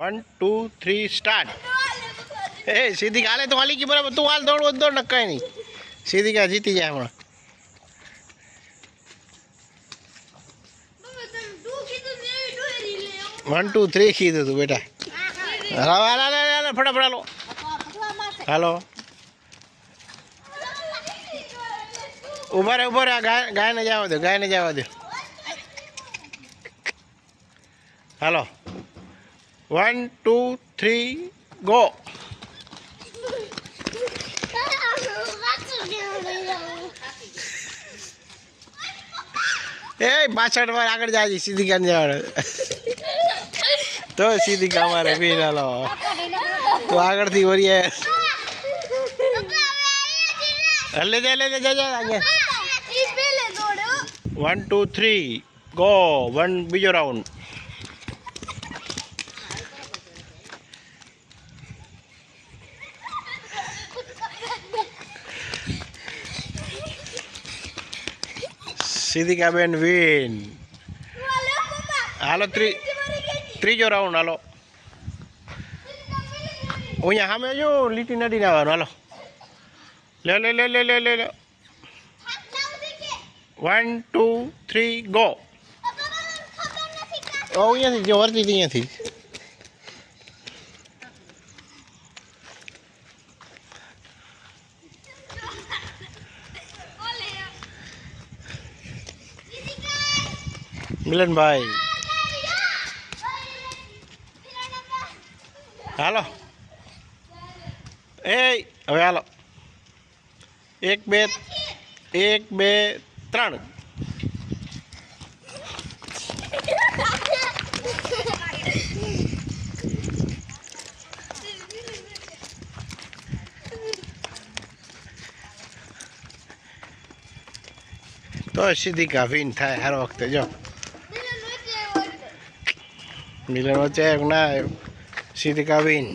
One two three start એ, સીધી હાલે તો હાલી ગઈ, બરાબર. તું હાલ, દોડવો દોડ, ને કઈ નહીં. સીધી કા જીતી જાય હમણાં. વન ટુ થ્રી કીધું તું, બેટા. હાલો હાલો હાલો ફટાફટ હાલો. હાલો. ઊભા રહે, ઊભા ગાય ગાયને જવા દો, ગાયને જવા દો. હાલો. વન ટુ થ્રી ગો એ પાછળ વાર આગળ જાય છે, સીધી કાન જવાનું. તો સીધી કા મારે બી હાલો તો આગળથી વળીએ હલે જા લે જા જા અહીંયા one two three go one બીજો રાઉન્ડ સિદ્ધિકા બેન વિન. હાલો ત્રી ત્રીજો રાઉન્ડ હાલો. અહીંયા સામે જો લીટી નદી આવવાનું હાલો. લે લે લે લે લે લે લે. વન ટુ થ્રી ગો અહીંયાથી જો વર્તી અહીંયાથી. મિલનભાઈ. હાલો. એ, હવે હાલો. એક, બે એક, બે, ત્રણ. તો સીધી કાફીન થાય, હર વખતે, જો. મિલન વચ્ચે ના સીધી કાફીન